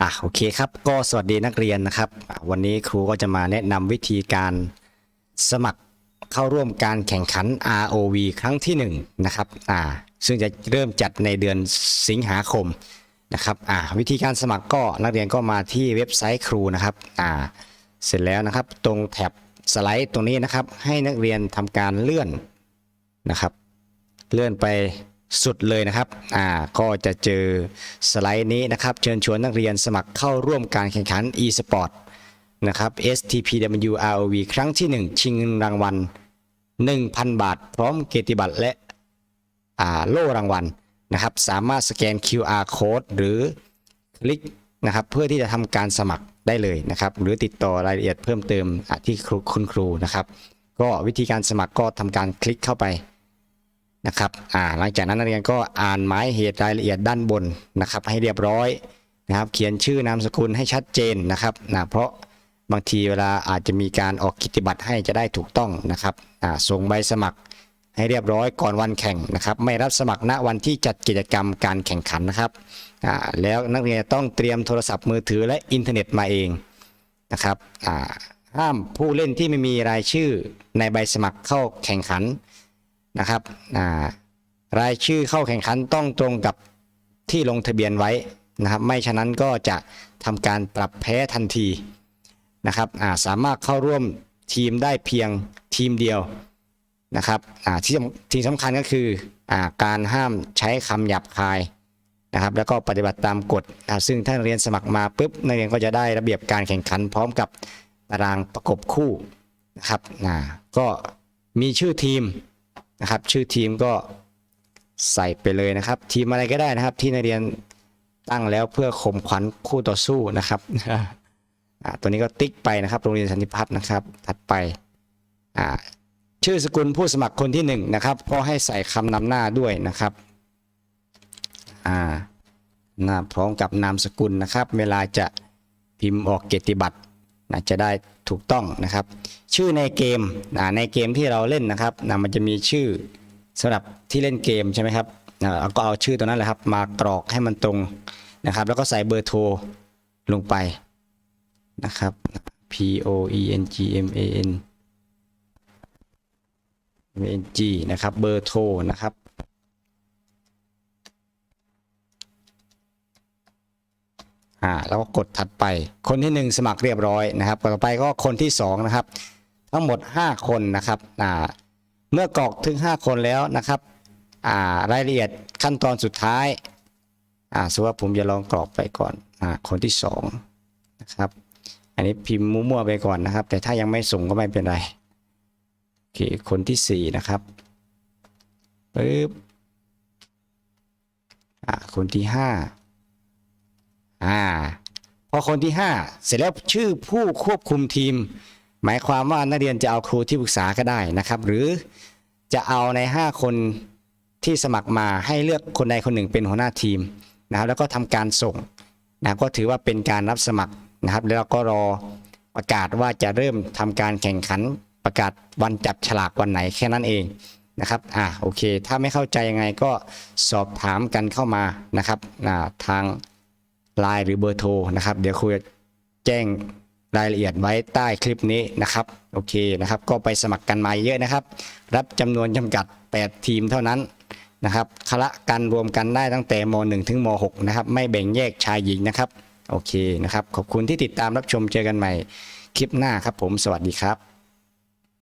อะโอเคครับก็สวัสดีนักเรียนนะครับ วันนี้ครูก็จะมาแนะนำวิธีการสมัครเข้าร่วมการแข่งขัน ROV ครั้งที่1นะครับอ่าซึ่งจะเริ่มจัดในเดือนสิงหาคมนะครับอ่าวิธีการสมัครก็นักเรียนก็มาที่เว็บไซต์ครูนะครับอ่าเสร็จแล้วนะครับ ตรงแท็บสไลด์ตรงนี้นะครับ ให้นักเรียนทำการเลื่อนนะครับ เลื่อนไป สุดเลยนะครับอ่าก็จะเจอสไลด์นี้นะครับ เชิญชวนนักเรียนสมัครเข้าร่วมการแข่งขัน e-sport นะครับ STPW ROV ครั้งที่ 1 ชิงเงินรางวัล 1,000 บาท พร้อมเกียรติบัตรและอ่าโล่รางวัลนะครับ สามารถสแกน QR code หรือคลิกนะครับเพื่อที่จะทำการสมัครได้เลยนะครับ หรือติดต่อรายละเอียดเพิ่มเติมที่ครูคุณครูนะครับ ก็วิธีการสมัครก็ทำการคลิกเข้าไป นะครับอ่าหลังจากนั้นนักเรียนก็อ่านหมายเหตุรายละเอียดด้านบนนะครับ ให้เรียบร้อยนะครับเขียนชื่อนามสกุลให้ชัดเจนนะครับนะเพราะบางทีเวลาอาจจะมีการออกกิจบัตรให้จะได้ถูกต้องนะครับอ่าส่งใบสมัครให้เรียบร้อยก่อนวันแข่งนะครับ ไม่รับสมัครณวันที่จัดกิจกรรมการแข่งขันนะครับอ่าแล้วนักเรียนต้องเตรียมโทรศัพท์มือถือและอินเทอร์เน็ตมาเองนะครับอ่าห้ามผู้เล่นที่ไม่มีรายชื่อในใบสมัครเข้าแข่งขัน นะครับรายชื่อเข้าแข่งขันต้องตรงกับที่ลงทะเบียนไว้นะครับ ไม่ฉะนั้นก็จะทำการปรับแพ้ทันทีนะครับาสามารถเข้าร่วมทีมได้เพียงทีมเดียวนะครับที่สำที่สำคัญก็คืออการห้ามใช้คำหยาบคายนะครับ แล้วก็ปฏิบัติตามกฎซึ่งถ้านเรียนสมัครมาปุ๊บนักเรียนก็จะได้ระเบียบการแข่งขันพร้อมกับตารางประกบคู่นะครับก็มีชื่อทีม นะครับ ชื่อทีมก็ใส่ไปเลยนะครับ ทีมอะไรก็ได้นะครับ ที่นักเรียนตั้งแล้วเพื่อข่มขวัญคู่ต่อสู้นะครับอ่าตัวนี้ก็ติ๊กไปนะครับ โรงเรียนสันติพัฒน์นะครับ ถัดไปอ่าชื่อสกุลผู้สมัครคนที่หนึ่งนะครับ ก็ให้ใส่คำนำหน้าด้วยนะครับอ่าหน้าพร้อมกับนามสกุลนะครับ เวลาจะพิมพ์ออกเกียรติบัตร นะจะได้ถูกต้องนะครับ ชื่อในเกมอ่าในเกมที่เราเล่นนะครับนะมันจะมีชื่อสำหรับที่เล่นเกมใช่ไหมครับเราก็เอาชื่อตัวนั้นแหละครับ มากรอกให้มันตรงนะครับ แล้วก็ใส่เบอร์โทรลงไปนะครับ P O E N G M A N M A N G นะครับเบอร์โทรนะครับ อ่าแล้วก็กดถัดไป คนที่หนึ่งสมัครเรียบร้อยนะครับต่อไปก็คนที่สองนะครับทั้งหมด 5 คนนะครับอ่าเมื่อกรอกถึง 5 คนแล้วนะครับอ่ารายละเอียดขั้นตอนสุดท้ายอ่าสมมติว่าผมจะลองกรอกไปก่อนอ่าคนที่2นะครับอันนี้พิมพ์มั่วๆไปก่อนนะครับ แต่ถ้ายังไม่ส่งก็ไม่เป็นไรโอเคคนที่ 4 นะครับปึ๊บอ่าคนที่ 5 อ่า พอคนที่ 5 เสร็จแล้วชื่อผู้ควบคุมทีม หมายความว่านักเรียนจะเอาครูที่ปรึกษาก็ได้นะครับ หรือจะเอาใน 5 คนที่สมัครมาให้เลือกคนใดคนหนึ่งเป็นหัวหน้าทีมนะครับแล้วก็ทำการส่งนะก็ถือว่าเป็นการรับสมัครนะครับ แล้วก็รอประกาศว่าจะเริ่มทำการแข่งขันประกาศวันจับฉลากวันไหนแค่นั้นเองนะครับอ่าโอเค ถ้าไม่เข้าใจยังไงก็สอบถามกันเข้ามานะครับอ่าทาง ไลน์หรือเบอร์โทรนะครับ เดี๋ยวครูจะแจ้งรายละเอียดไว้ใต้คลิปนี้นะครับ โอเคนะครับ ก็ไปสมัครกันมาเยอะนะครับ รับจำนวนจำกัด 8 ทีมเท่านั้นนะครับคละกันรวมกันได้ตั้งแต่ม .1 ถึงม .6 นะครับ ไม่แบ่งแยกชายหญิงนะครับ โอเคนะครับ ขอบคุณที่ติดตามรับชมเจอกันใหม่คลิปหน้าครับผม สวัสดีครับ